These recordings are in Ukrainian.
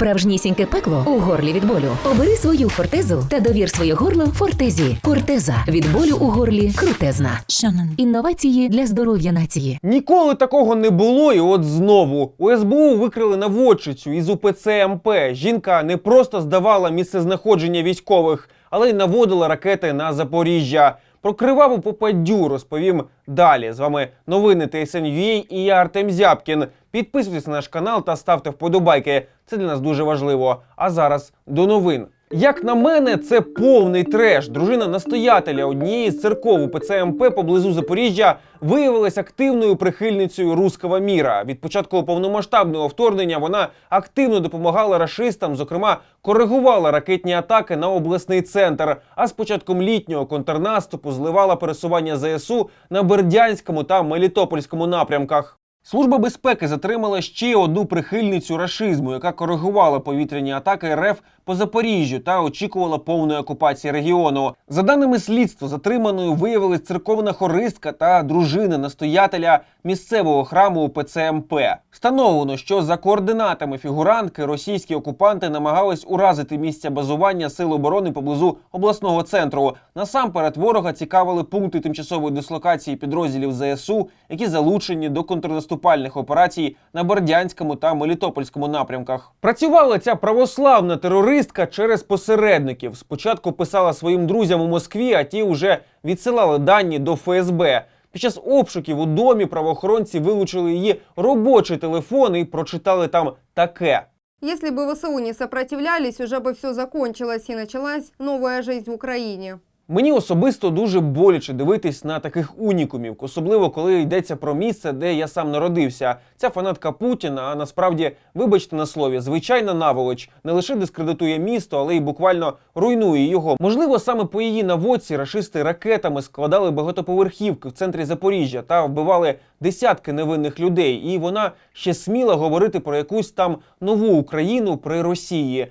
Справжнісіньке пекло у горлі від болю. Обери свою фортезу та довір своє горло фортезі. Фортеза від болю у горлі крутезна. Шанон. Інновації для здоров'я нації. Ніколи такого не було, і от знову у СБУ викрили наводчицю із УПЦ МП. Жінка не просто здавала місцезнаходження військових, але й наводила ракети на Запоріжжя. Про криваву попаддю розповім далі. З вами новини TSN.UA і я Артем Зябкін. Підписуйтесь на наш канал та ставте вподобайки. Це для нас дуже важливо. А зараз до новин. Як на мене, це повний треш. Дружина настоятеля однієї з церков УПЦ МП поблизу Запоріжжя виявилась активною прихильницею руского міра. Від початку повномасштабного вторгнення вона активно допомагала рашистам, зокрема, коригувала ракетні атаки на обласний центр. А з початком літнього контрнаступу зливала пересування ЗСУ на Бердянському та Мелітопольському напрямках. Служба безпеки затримала ще одну прихильницю рашизму, яка коригувала повітряні атаки РФ по Запоріжжю та очікувала повної окупації регіону. За даними слідства, затриманою виявилась церковна хористка та дружина настоятеля місцевого храму УПЦ МП. Встановлено, що за координатами фігурантки російські окупанти намагались уразити місця базування сил оборони поблизу обласного центру. Насамперед ворога цікавили пункти тимчасової дислокації підрозділів ЗСУ, які залучені до контрнаступальних операцій на Бердянському та Мелітопольському напрямках. Працювала ця православна терористка через посередників. Спочатку писала своїм друзям у Москві, а ті вже відсилали дані до ФСБ. Під час обшуків у домі правоохоронці вилучили її робочий телефон і прочитали там таке. Если бы ВСУ не сопротивлялись, уже бы все закончилось и началась новая жизнь в Украине. Мені особисто дуже боляче дивитись на таких унікумів, особливо коли йдеться про місце, де я сам народився. Ця фанатка Путіна, а насправді, вибачте на слові, звичайна наволоч не лише дискредитує місто, але й буквально руйнує його. Можливо, саме по її наводці рашисти ракетами складали багатоповерхівки в центрі Запоріжжя та вбивали десятки невинних людей. І вона ще сміла говорити про якусь там нову Україну при Росії.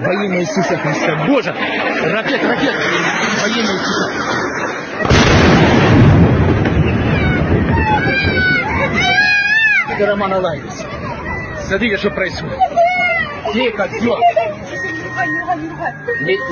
Во имя Иисуса Христа. Боже! Ракет, ракет! Во имя Иисуса. Это Роман Алаевич. Смотрите, что происходит. Тихо, все.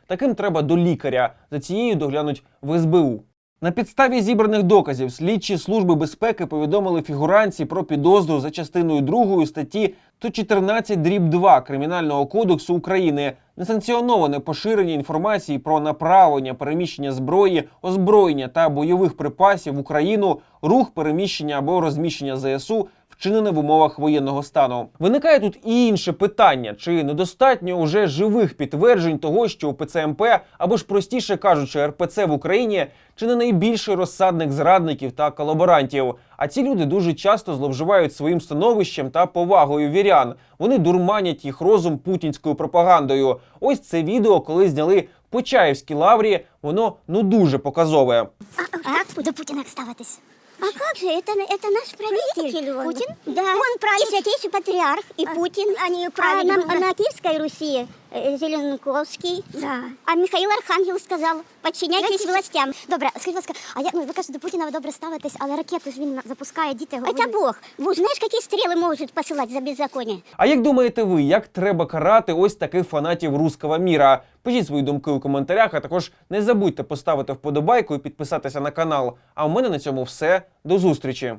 Таким треба до лікаря. За цією доглянуть в СБУ. На підставі зібраних доказів слідчі служби безпеки повідомили фігуранці про підозру за частиною 2 статті 114 дріб 2 Кримінального кодексу України. Несанкціоноване поширення інформації про направлення переміщення зброї, озброєння та бойових припасів в Україну, рух переміщення або розміщення ЗСУ вчинене в умовах воєнного стану. Виникає тут і інше питання: чи недостатньо уже живих підтверджень того, що УПЦ МП, або ж простіше кажучи, РПЦ в Україні, чи не найбільший розсадник зрадників та колаборантів. А ці люди дуже часто зловживають своїм становищем та повагою вірян. Вони дурманять їх розум путінською пропагандою. Ось це відео, коли зняли в Почаївській лаврі, воно ну дуже показове. А как до Путина ставитесь? А как же, это, это наш правитель. Путин? Да. Он правитель. И святейший патриарх, и Путин. Они правильно. А на, на Киевской Руси э, Зеленковский. Да. А Михаил Архангел сказал, подчиняйтесь властям. Добре, скажіть, будь ласка, а як ну ви кажете, до Путіна ви добре ставитесь, але ракети ж він запускає, діти Это Бог. Бог, знаешь, какие стрелы может посылать за беззаконие? А як думаєте ви, як треба карати ось таких фанатів руского міра? Пишіть свої думки у коментарях, а також не забудьте поставити вподобайку і підписатися на канал. А у мене на цьому все. До зустрічі!